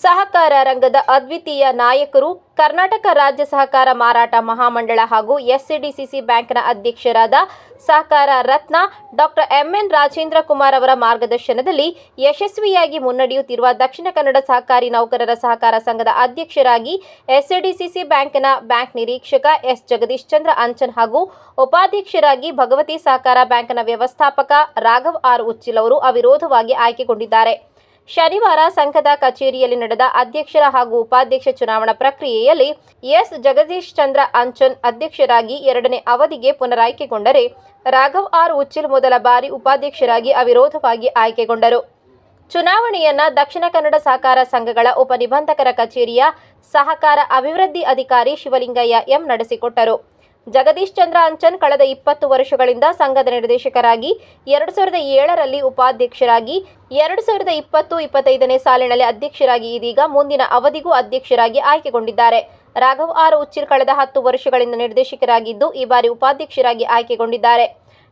ಸಹಕಾರ ರಂಗದ ಅದ್ವಿತೀಯ ನಾಯಕರು ಕರ್ನಾಟಕ ರಾಜ್ಯ ಸಹಕಾರ ಮಾರಾಟ ಮಹಾಮಂಡಳ ಹಾಗೂ ಎಸ್ಸಿಡಿಸಿಸಿ ಬ್ಯಾಂಕ್ನ ಅಧ್ಯಕ್ಷರಾದ ಸಹಕಾರ ರತ್ನ ಡಾಕ್ಟರ್ ಎಂಎನ್ ರಾಜೇಂದ್ರ ಕುಮಾರ್ ಅವರ ಮಾರ್ಗದರ್ಶನದಲ್ಲಿ ಯಶಸ್ವಿಯಾಗಿ ಮುನ್ನಡೆಯುತ್ತಿರುವ ದಕ್ಷಿಣ ಕನ್ನಡ ಸಹಕಾರಿ ನೌಕರರ ಸಹಕಾರ ಸಂಘದ ಅಧ್ಯಕ್ಷರಾಗಿ ಎಸ್ಸಿಡಿಸಿಸಿ ಬ್ಯಾಂಕ್ನ ಬ್ಯಾಂಕ್ ನಿರೀಕ್ಷಕ ಎಸ್ ಜಗದೀಶ್ ಚಂದ್ರ ಅಂಚನ್ ಹಾಗೂ ಉಪಾಧ್ಯಕ್ಷರಾಗಿ ಭಗವತಿ ಸಹಕಾರ ಬ್ಯಾಂಕ್ನ ವ್ಯವಸ್ಥಾಪಕ ರಾಘವ್ ಆರ್ ಉಚ್ಚಿಲ್ ಅವರು ಅವಿರೋಧವಾಗಿ ಆಯ್ಕೆಗೊಂಡಿದ್ದಾರೆ. ಶನಿವಾರ ಸಂಘದ ಕಚೇರಿಯಲ್ಲಿ ನಡೆದ ಅಧ್ಯಕ್ಷರ ಹಾಗೂ ಉಪಾಧ್ಯಕ್ಷ ಚುನಾವಣಾ ಪ್ರಕ್ರಿಯೆಯಲ್ಲಿ ಎಸ್. ಜಗದೀಶ್ ಚಂದ್ರ ಅಂಚನ್ ಅಧ್ಯಕ್ಷರಾಗಿ ಎರಡನೇ ಅವಧಿಗೆ ಪುನರಾಯ್ಕೆಗೊಂಡರೆ ರಾಘವ್ ಆರ್. ಉಚ್ಚಿಲ್ ಮೊದಲ ಬಾರಿ ಉಪಾಧ್ಯಕ್ಷರಾಗಿ ಅವಿರೋಧವಾಗಿ ಆಯ್ಕೆಗೊಂಡರು. ಚುನಾವಣೆಯನ್ನ ದಕ್ಷಿಣ ಕನ್ನಡ ಸಹಕಾರ ಸಂಘಗಳ ಉಪನಿಬಂಧಕರ ಕಚೇರಿಯ ಸಹಕಾರ ಅಭಿವೃದ್ಧಿ ಅಧಿಕಾರಿ ಶಿವಲಿಂಗಯ್ಯ ಎಂ ನಡೆಸಿಕೊಟ್ಟರು. ಜಗದೀಶ್ ಚಂದ್ರ ಅಂಚನ್ ಕಳೆದ ಇಪ್ಪತ್ತು ವರ್ಷಗಳಿಂದ ಸಂಘದ ನಿರ್ದೇಶಕರಾಗಿ, ಎರಡು ಸಾವಿರದ ಏಳರಲ್ಲಿ ಉಪಾಧ್ಯಕ್ಷರಾಗಿ, ಎರಡು ಸಾವಿರದ ಇಪ್ಪತ್ತು, ಇಪ್ಪತ್ತೈದನೇ ಸಾಲಿನಲ್ಲಿ ಅಧ್ಯಕ್ಷರಾಗಿ ಇದೀಗ ಮುಂದಿನ ಅವಧಿಗೂ ಅಧ್ಯಕ್ಷರಾಗಿ ಆಯ್ಕೆಗೊಂಡಿದ್ದಾರೆ. ರಾಘವ್ ಆರ್ ಉಚ್ಚಿಲ್ ಕಳೆದ ಹತ್ತು ವರ್ಷಗಳಿಂದ ನಿರ್ದೇಶಕರಾಗಿದ್ದು, ಈ ಬಾರಿ ಉಪಾಧ್ಯಕ್ಷರಾಗಿ ಆಯ್ಕೆಗೊಂಡಿದ್ದಾರೆ.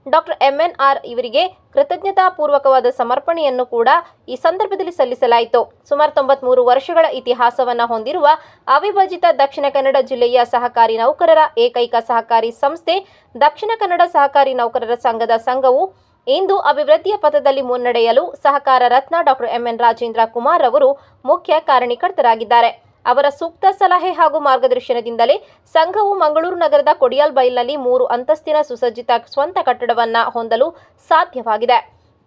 ಡಾಕ್ಟರ್ ಎಂಎನ್ ಆರ್ ಇವರಿಗೆ ಕೃತಜ್ಞತಾಪೂರ್ವಕವಾದ ಸಮರ್ಪಣೆಯನ್ನು ಕೂಡ ಈ ಸಂದರ್ಭದಲ್ಲಿ ಸಲ್ಲಿಸಲಾಯಿತು. ಸುಮಾರು ತೊಂಬತ್ಮೂರು ವರ್ಷಗಳ ಇತಿಹಾಸವನ್ನ ಹೊಂದಿರುವ ಅವಿಭಜಿತ ದಕ್ಷಿಣ ಕನ್ನಡ ಜಿಲ್ಲೆಯ ಸಹಕಾರಿ ನೌಕರರ ಏಕೈಕ ಸಹಕಾರಿ ಸಂಸ್ಥೆ ದಕ್ಷಿಣ ಕನ್ನಡ ಸಹಕಾರಿ ನೌಕರರ ಸಂಘದ ಸಂಘವು ಇಂದು ಅಭಿವೃದ್ಧಿಯ ಪಥದಲ್ಲಿ ಮುನ್ನಡೆಯಲು ಸಹಕಾರ ರತ್ನ ಡಾಕ್ಟರ್ ಎಂಎನ್ ರಾಜೇಂದ್ರ ಕುಮಾರ್ ಅವರು ಮುಖ್ಯ ಕಾರಣೀಕರ್ತರಾಗಿದ್ದಾರೆ ಅವರ ಸೂಕ್ತ ಸಲಹೆ ಹಾಗೂ ಮಾರ್ಗದರ್ಶನದಿಂದಲೇ ಸಂಘವು ಮಂಗಳೂರು ನಗರದ ಕೊಡಿಯಾಲ್ ಬೈಲ್ನಲ್ಲಿ ಮೂರು ಅಂತಸ್ತಿನ ಸುಸಜ್ಜಿತ ಸ್ವಂತ ಕಟ್ಟಡವನ್ನು ಹೊಂದಲು ಸಾಧ್ಯವಾಗಿದೆ.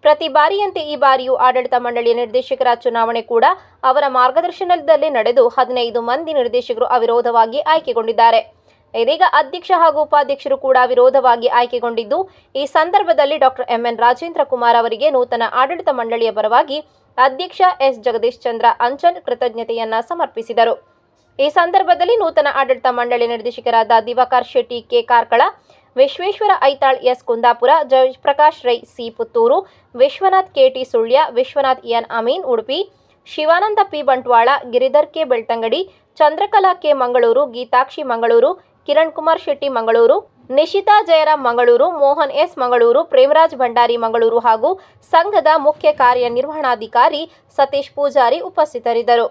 ಪ್ರತಿ ಬಾರಿಯಂತೆ ಈ ಬಾರಿಯೂ ಆಡಳಿತ ಮಂಡಳಿಯ ನಿರ್ದೇಶಕರ ಚುನಾವಣೆ ಕೂಡ ಅವರ ಮಾರ್ಗದರ್ಶನದಲ್ಲೇ ನಡೆದು ಹದಿನೈದು ಮಂದಿ ನಿರ್ದೇಶಕರು ಅವಿರೋಧವಾಗಿ ಆಯ್ಕೆಗೊಂಡಿದ್ದಾರೆ. ಇದೀಗ ಅಧ್ಯಕ್ಷ ಹಾಗೂ ಉಪಾಧ್ಯಕ್ಷರು ಕೂಡ ವಿರೋಧವಾಗಿ ಆಯ್ಕೆಗೊಂಡಿದ್ದು, ಈ ಸಂದರ್ಭದಲ್ಲಿ ಡಾಕ್ಟರ್ ಎಂಎನ್ ರಾಜೇಂದ್ರ ಕುಮಾರ್ ಅವರಿಗೆ ನೂತನ ಆಡಳಿತ ಮಂಡಳಿಯ ಪರವಾಗಿ ಅಧ್ಯಕ್ಷ ಎಸ್. ಜಗದೀಶ್ ಚಂದ್ರ ಅಂಚನ್ ಕೃತಜ್ಞತೆಯನ್ನ ಸಮರ್ಪಿಸಿದರು. ಈ ಸಂದರ್ಭದಲ್ಲಿ ನೂತನ ಆಡಳಿತ ಮಂಡಳಿ ನಿರ್ದೇಶಕರಾದ Diwakar Shetty, K. Karkala, Vishweshwara Aithal S. Kundapura, Jayaprakash Rai C. Puttur, Vishwanath KT Sullia, Vishwanath N. Amin Udupi, Shivananda P. Bantwal, Giridhar K. Belthangady, Chandrakala K. Mangaluru, Geethakshi Mangaluru Kiran Kumar Shetty Mangaluru, Nishitha Jayaram Mangaluru, Mohan S Mangaluru, Premraj Bhandari Mangaluru ಹಾಗೂ ಸಂಘದ ಮುಖ್ಯ ಕಾರ್ಯನಿರ್ವಹಣಾಧಿಕಾರಿ ಸತೀಶ್ ಪೂಜಾರಿ ಉಪಸ್ಥಿತರಿದ್ದರು.